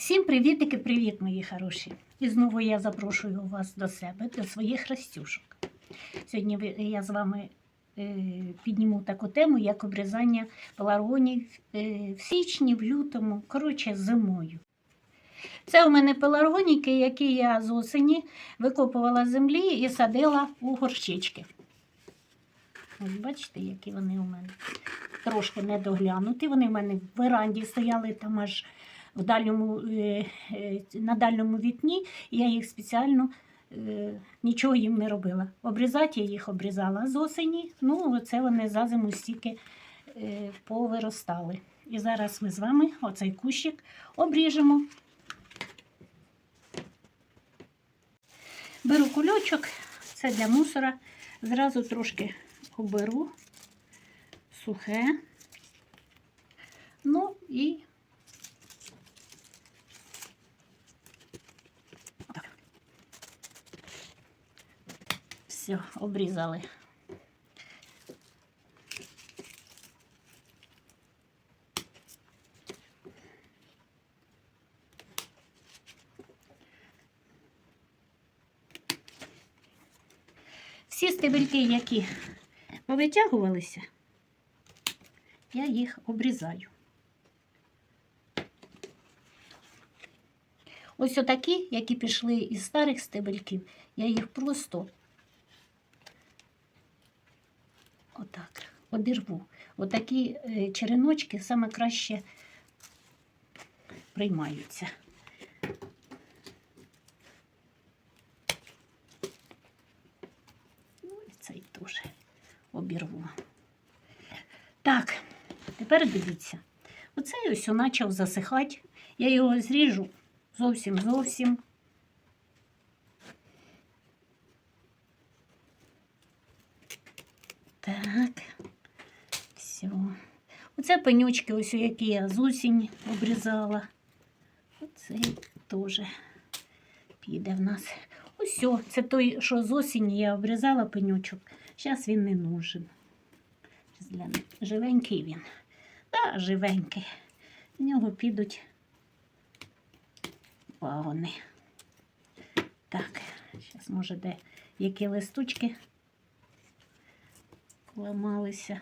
Всім привітики, привіт, мої хороші! І знову я запрошую вас до себе, до своїх растюшок. Сьогодні я з вами е, підніму таку тему, як обрізання пеларгонів е, в січні, в лютому, коротше, зимою. Це у мене пеларгоніки, які я з осені викопувала з землі і садила у горщички. Ось бачите, які вони у мене трошки недоглянуті. Вони в мене в веранді стояли там аж в дальньому, е, е, на дальньому вікні. і Я їх спеціально е, нічого їм не робила. Обрізати я їх обрізала з осені. Ну, оце вони за зиму стільки повиростали. І зараз ми з вами оцей кущик обріжемо. Беру кульочок, це для мусора. Зразу трошки оберу сухе. Ну і так. Все, обрізали. Всі стебельки, які повитягувалися, я їх обрізаю. Ось отакі, які пішли із старих стебельків, я їх просто отак одірву. Отакі е, череночки саме краще приймаються. Ну, і цей теж обірву. Так, тепер дивіться. Оцей ось почав засихати. Я його зріжу зовсім зовсім. Так, все. Оце пенючки, ось які я з осені обрізала. Оцей теж піде в нас. Ось, це той, що з осені я обрізала пенючок. Зараз він не нужен. Живенький він. Так, да, живенький. В нього підуть пагони. Так, зараз, може, де які листочки ламалися.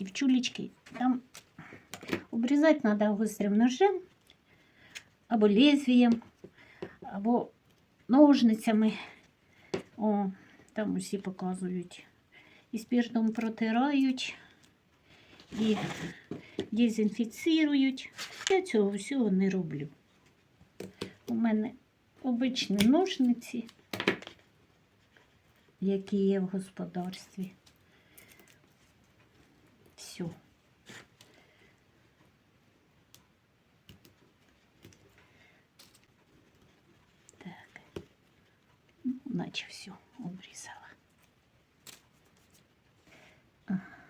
Так, дівчулечки, там обрізати треба гострим ножем або лезвієм, або ножницями. О, там усі показують. І спіртом протирають, і дезінфіцирують. Я цього всього не роблю. У мене обичні ножниці, які є в господарстві. Все. Так. Ну, наче все обрізала.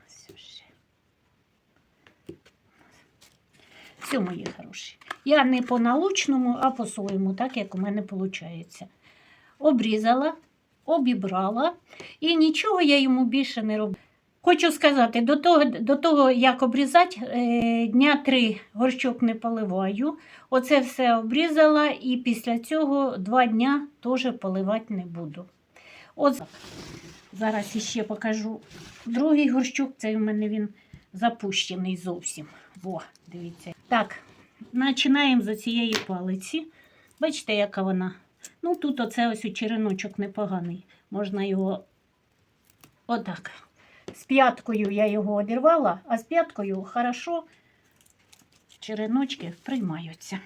Все ще. Все, мої хороші. Я не по научному, а по своєму, так як у мене виходить. Обрізала, обібрала і нічого я йому більше не роблю. Хочу сказати, до того, до того як обрізати, е, дня три горщок не поливаю. Оце все обрізала і після цього два дня теж поливати не буду. От зараз іще покажу другий горщок. Це в мене він запущений зовсім. Во, дивіться. Так, починаємо з цієї палиці. Бачите, яка вона. Ну, тут оце ось череночок непоганий. Можна його отак. З п'яткою я його одірвала, а з п'яткою хорошо череночки приймаються.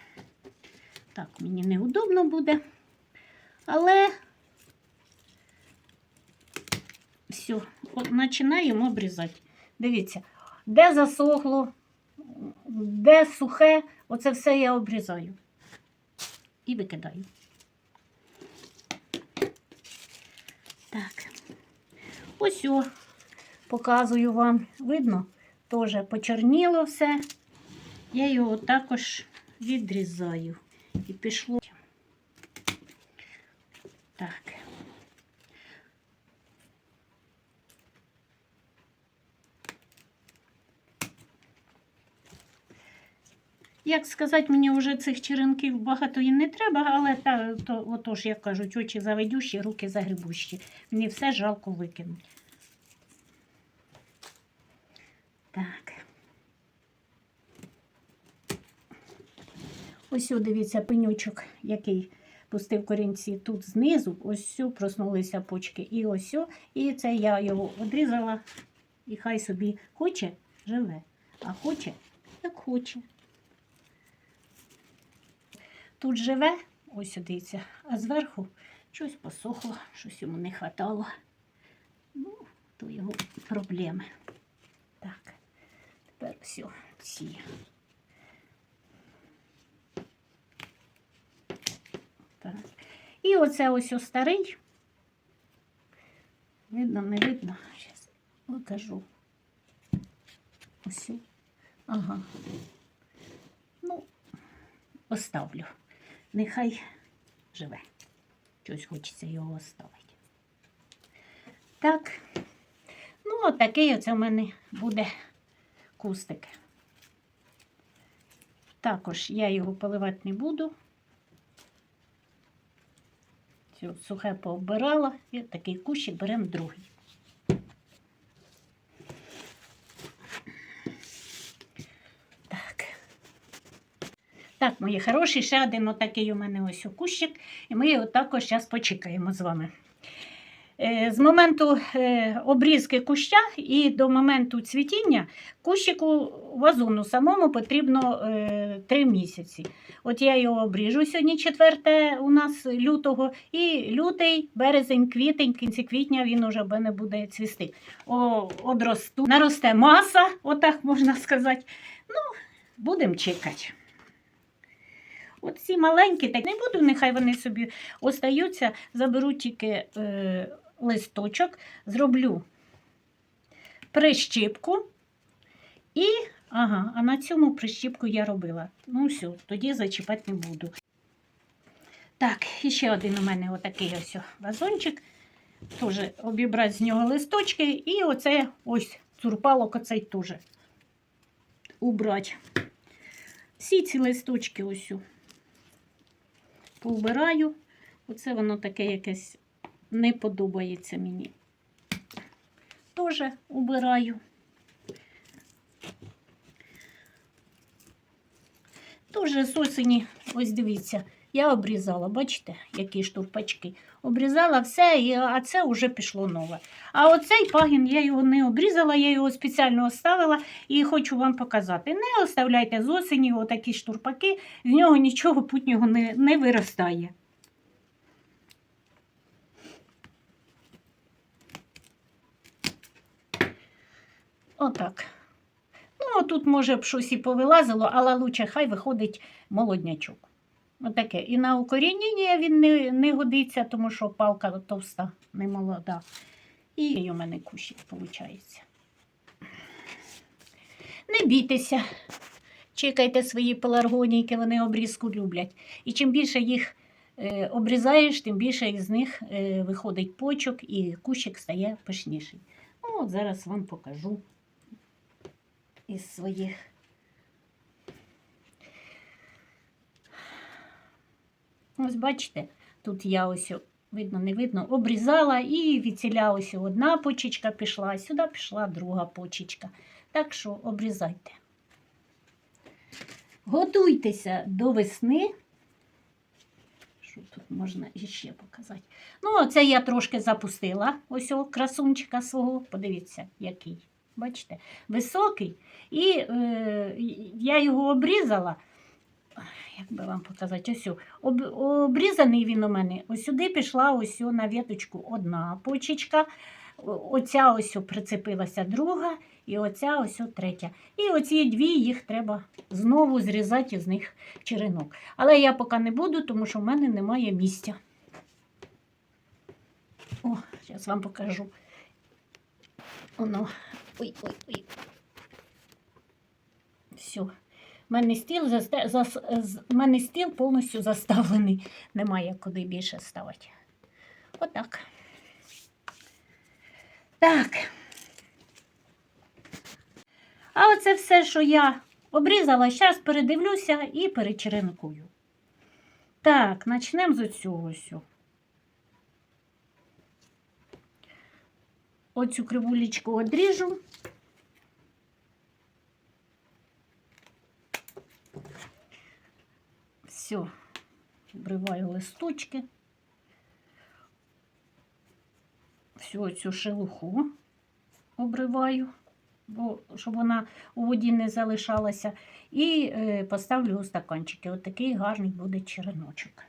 Так, мені неудобно буде. Але все, починаємо обрізати. Дивіться, де засохло, де сухе, оце все я обрізаю і викидаю. Так, ось о, показую вам, видно, теж почорніло все. Я його також відрізаю. І пішло. Так. як сказати, мені вже цих черенків багато і не треба, але та, то, отож, як кажуть, очі заведющі, руки загребущі. Мені все жалко викинути. Так. Ось дивіться, пенючок, який пустив корінці тут знизу, ось проснулися почки. І ось і це я його одрізала, і хай собі хоче, живе, а хоче, як хоче. Тут живе, ось дивіться, а зверху щось посохло, щось йому не хватало. Ну, то його проблеми. Так, тепер все, ці. Так. І оце ось о старий. Видно, не видно. Зараз покажу. Ось. Ага. Ну, оставлю. Нехай живе. Щось хочеться його оставити. Так. Ну, отакий оце в мене буде кустик. Також я його поливати не буду. Все, сухе пообирала і такий кущик беремо другий. Так, мої хороші, ще один отакий у мене ось у кущик, і ми його також зараз почекаємо з вами. Е, З моменту е, обрізки куща і до моменту цвітіння кущику вазону самому потрібно 3 місяці. От я його обріжу сьогодні 4 у нас лютого, і лютий, березень, квітень, в кінці квітня він уже мене буде цвісти. О, одросту, наросте маса, отак можна сказати. Ну, будемо чекати. От ці маленькі, так не буду, нехай вони собі остаються, заберу тільки е, листочок, зроблю прищіпку і, ага, а на цьому прищіпку я робила. Ну все, тоді зачіпати не буду. Так, і ще один у мене отакий ось вазончик. Теж обібрати з нього листочки і оце ось цурпалок оцей теж убрати. Всі ці листочки ось повбираю. Оце воно таке якесь не подобається мені. Теж убираю. Теж з осені, ось дивіться, я обрізала, бачите, які штурпачки. Обрізала все, і- а це вже пішло нове. А оцей пагін я його не обрізала, я його спеціально оставила і хочу вам показати. Не оставляйте з осені отакі штурпаки, з нього нічого путнього не, не виростає. Отак. Ну, тут, може, б щось і повилазило, але лучше хай виходить молоднячок. Отаке. І на укорінення він не, не годиться, тому що палка товста, не молода. І у мене кущик виходить. Не бійтеся, чекайте свої пеларгонійки, вони обрізку люблять. І чим більше їх е, обрізаєш, тим більше із них е, виходить почок і кущик стає пишніший. Ну, от зараз вам покажу із своїх. Ось бачите, тут я ось, видно, не видно, обрізала і відціля ось одна почечка пішла, сюди пішла друга почечка. Так що обрізайте. Готуйтеся до весни. Що тут можна іще показати? Ну, оце я трошки запустила ось красунчика свого. Подивіться, який. Бачите, високий. І е, я його обрізала. Як би вам показати, ось об, обрізаний він у мене. Ось сюди пішла ось на віточку одна почечка. Оця ось прицепилася друга, і оця ось третя. І оці дві їх треба знову зрізати з них черенок. Але я поки не буду, тому що в мене немає місця. О, зараз вам покажу. Воно. Ой, ой, ой. Все. У мене стіл, засте... зас... мене стіл повністю заставлений. Немає куди більше ставити. Отак. Так. А оце все, що я Обрізала, зараз передивлюся і перечеренкую. Так, почнемо з цього Оцю кривулечку одріжу. Все, обриваю листочки. Всю цю шелуху обриваю, бо, щоб вона у воді не залишалася. І е, поставлю у стаканчики. От такий гарний буде череночок.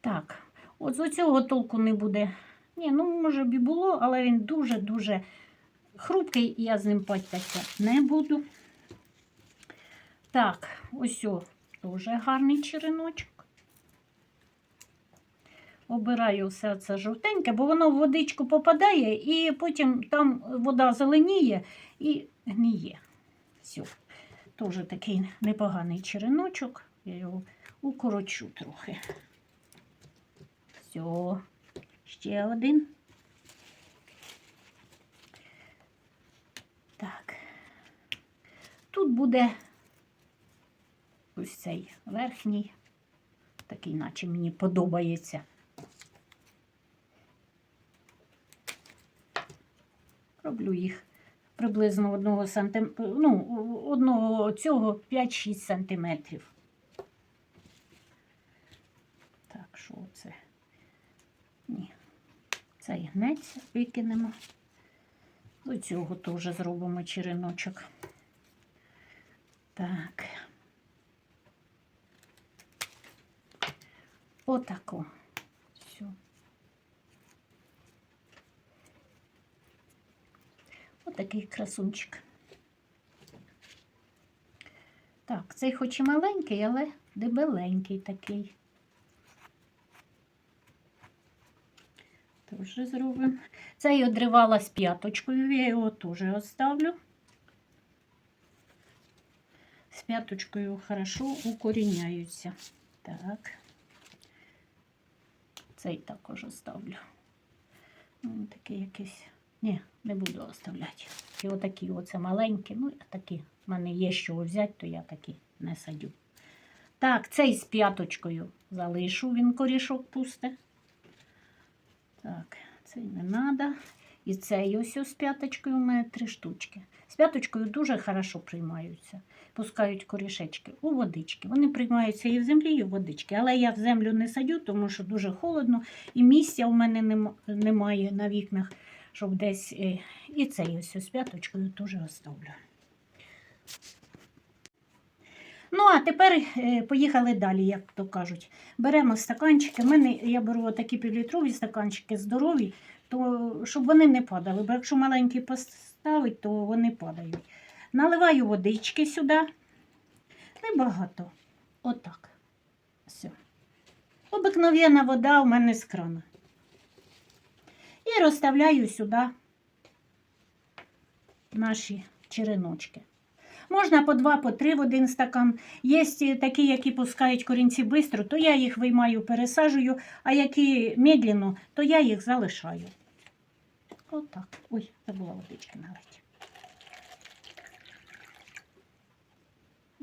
Так, от з цього толку не буде. Ні, ну може б і було, але він дуже-дуже хрупкий, і я з ним патятися не буду. Так, ось о, дуже гарний череночок. Обираю все це жовтеньке, бо воно в водичку попадає, і потім там вода зеленіє і гніє. Все. Теж такий непоганий череночок. Я його укорочу трохи. Все, ще один. Так. Тут буде ось цей верхній, такий, наче мені подобається. Роблю їх приблизно одного сантим... ну, одного цього 5-6 сантиметрів. Так, що це? Ні. Цей гнеться, викинемо. До цього теж зробимо череночок. Так. Отако. Все. Отакий красунчик. Так, цей хоч і маленький, але дебеленький такий. Теж зробимо. Цей одривала з п'яточкою, я його теж оставлю. З п'яточкою хорошо укоріняються. Так. Цей також оставлю. Ну, такий якийсь. Ні, не буду оставляти. І отакі оце маленькі. Ну, такі. В мене є що взяти, то я такі не садю. Так, цей з п'яточкою залишу, він корішок пусте. Так, цей не треба. І цей ось з п'яточкою у мене три штучки. З п'яточкою дуже хорошо приймаються. Пускають корішечки у водички. Вони приймаються і в землі, і в водички. Але я в землю не садю, тому що дуже холодно, і місця у мене немає на вікнах, щоб десь. е, І цей ось з п'яточкою теж оставлю. Ну, а тепер е, поїхали далі, як то кажуть. Беремо стаканчики. Мене я беру такі півлітрові стаканчики здорові, то щоб вони не падали. Бо якщо маленькі поставить, то вони падають. Наливаю водички сюди. Небагато. Отак. Все. Обикновенна вода у мене з крана. І розставляю сюди наші череночки. Можна по два, по три в один стакан. Є такі, які пускають корінці швидко, то я їх виймаю, пересаджую, а які медленно, то я їх залишаю. Отак. Ой, забула водички налити.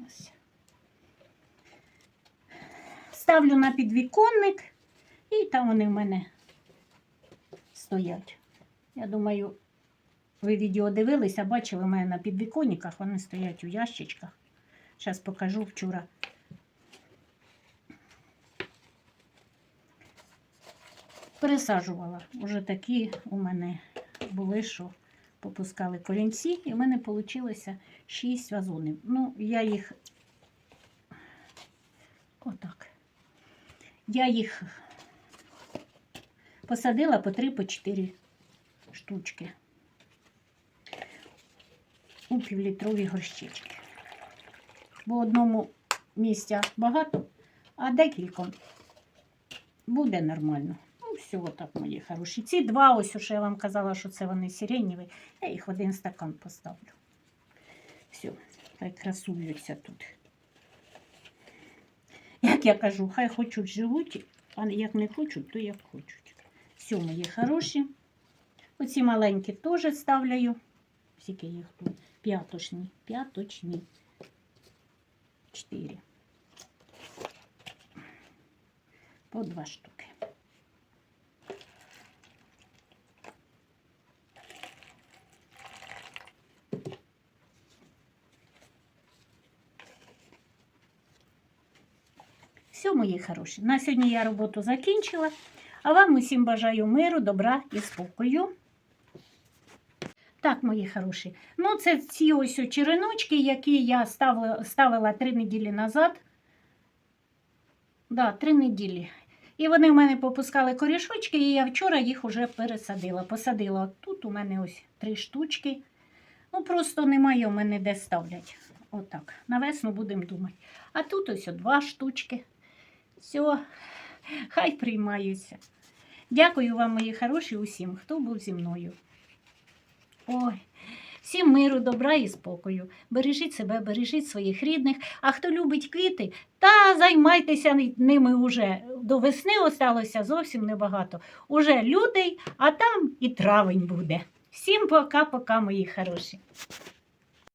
Ось. Ставлю на підвіконник, і там вони в мене стоять. Я думаю, ви відео дивилися, бачили в мене на підвіконниках, вони стоять у ящичках. Зараз покажу вчора. Пересаджувала. Уже такі у мене були, що попускали корінці, і в мене вийшло 6 вазонів. Ну, я їх отак. Я їх посадила по 3-4 штучки у півлітрові горщички. Бо одному місця багато, а декільком буде нормально. Ну, все, отак, мої хороші. Ці два, ось що я вам казала, що це вони сиренєві, я їх в один стакан поставлю. Все, хай красуються тут. Як я кажу, хай хочуть живуть, а як не хочуть, то як хочуть. Все, мої хороші. Оці маленькі теж ставляю. Скільки їх тут? П'яточні. П'яточні. Чотири. По два штуки. Все, мої хороші. На сьогодні я роботу закінчила. А вам усім бажаю миру, добра і спокою. Так, мої хороші. Ну, це ці ось череночки, які я ставила, ставила три неділі назад. Да, три неділі. І вони в мене попускали корішочки, і я вчора їх уже пересадила. Посадила тут у мене ось три штучки. Ну, просто немає у мене де ставлять. Отак. На весну будемо думати. А тут ось два штучки. Все, хай приймаються. Дякую вам, мої хороші, усім, хто був зі мною. Ой, всім миру, добра і спокою. Бережіть себе, бережіть своїх рідних. А хто любить квіти, та займайтеся ними уже. До весни осталося зовсім небагато. Уже лютий, а там і травень буде. Всім пока-пока, мої хороші.